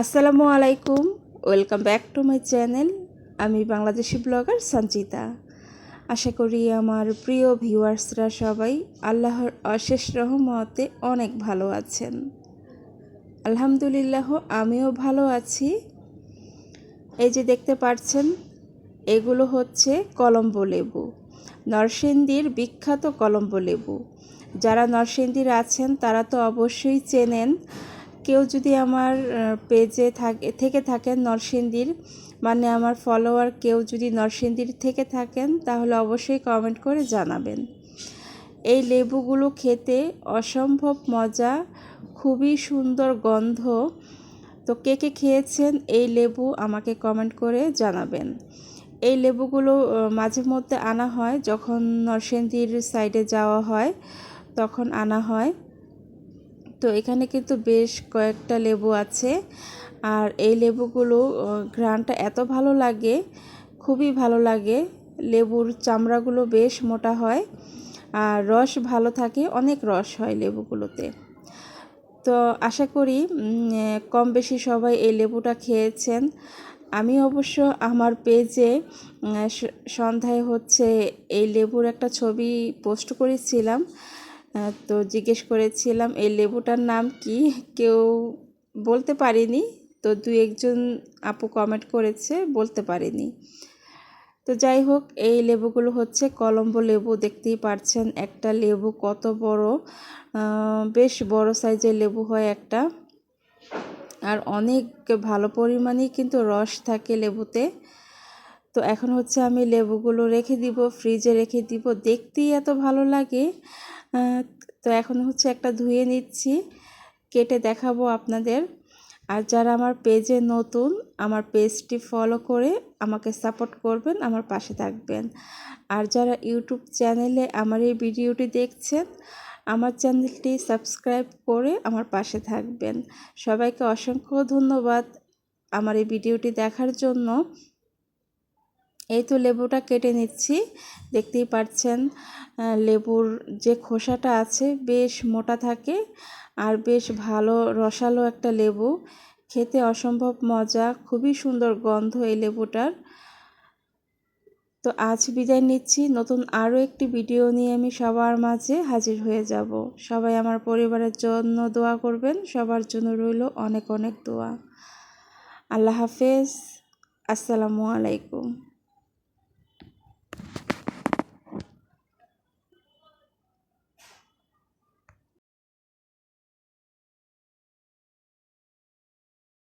আসসালামু আলাইকুম, welcome back to my channel. আমি বাংলাদেশি ব্লগার সঞ্চিতা। আশা করি আমার প্রিয় ভিউয়ার্সরা সবাই আল্লাহর অশেষ রহমতে অনেক ভালো আছেন। আলহামদুলিল্লাহ, আমিও ভালো আছি। এই যে দেখতে পাচ্ছেন এগুলো হচ্ছে কলম্বো লেবু, নরসিংদীর বিখ্যাত কলম্বো লেবু। যারা নরসিংদীর আছেন, তারা তো অবশ্যই চেনেন কেউ যদি আমার পেজে থাকে, থেকে থাকেন নরসিংদীর মানে আমার ফলোয়ার কেউ যদি নরসিংদীর থেকে থাকেন, তাহলে অবশ্যই কমেন্ট করে জানাবেন। এই লেবুগুলো খেতে অসম্ভব মজা, খুবই সুন্দর গন্ধ। তো কে কে খেয়েছেন এই লেবু আমাকে কমেন্ট করে জানাবেন। এই লেবুগুলো মাঝে মধ্যে আনা হয় যখন নরসিংদীর সাইডে যাওয়া হয়, তখন আনা হয়। তো এখানে কিন্তু বেশ কয়েকটা লেবু আছে। আর এই লেবুগুলো ঘ্রাণটা এত ভালো লাগে, খুবই ভালো লাগে। লেবুর চামড়াগুলো বেশ মোটা হয়, আর রস ভালো থাকে, অনেক রস হয় লেবুগুলোতে। তো আশা করি কম বেশি সবাই এই লেবুটা খেয়েছেন। আমি অবশ্য আমার পেজে সন্ধ্যায় হচ্ছে এই লেবুর একটা ছবি পোস্ট করেছিলাম। তো জিজ্ঞেস করেছিলাম, এই লেবুটার নাম কি? কেউ বলতে পারিনি। তো দু একজন আপু কমেন্ট করেছে, বলতে পারিনি। তো যাই হোক, এই লেবুগুলো হচ্ছে কলম্বো লেবু, দেখতেই পারছেন একটা লেবু কত বড়। বেশ বড় সাইজের লেবু হয় একটা। আর অনেক ভালো পরিমাণেই কিন্তু রস থাকে লেবুতে। তো এখন হচ্ছে আমি লেবুগুলো রেখে দিব ফ্রিজে রেখে দিব, দেখতেই এত ভালো লাগে। তো এখন হচ্ছে একটা ধুয়ে নিচ্ছি, কেটে দেখাবো আপনাদের। আর যারা আমার পেজে নতুন, আমার পেজটি ফলো করে আমাকে সাপোর্ট করবেন, আমার পাশে থাকবেন। আর যারা ইউটিউব চ্যানেলে আমার এই ভিডিওটি দেখছেন, আমার চ্যানেলটি সাবস্ক্রাইব করে আমার পাশে থাকবেন। সবাইকে অসংখ্য ধন্যবাদ আমার এই ভিডিওটি দেখার জন্য। এই তো লেবুটা কেটে নিচ্ছি। দেখতেই পাচ্ছেন লেবুর যে খোসাটা আছে বেশ মোটা থাকে আর বেশ ভালো রসালো একটা লেবু। খেতে অসম্ভব মজা, খুবই সুন্দর গন্ধ এই লেবুটার। তো আজ বিদায় নিচ্ছি, নতুন আরও একটি ভিডিও নিয়ে আমি সবার মাঝে হাজির হয়ে যাব। সবাই আমার পরিবারের জন্য দোয়া করবেন, সবার জন্য রইল অনেক অনেক দোয়া। আল্লাহ হাফেজ, আসসালামু আলাইকুম।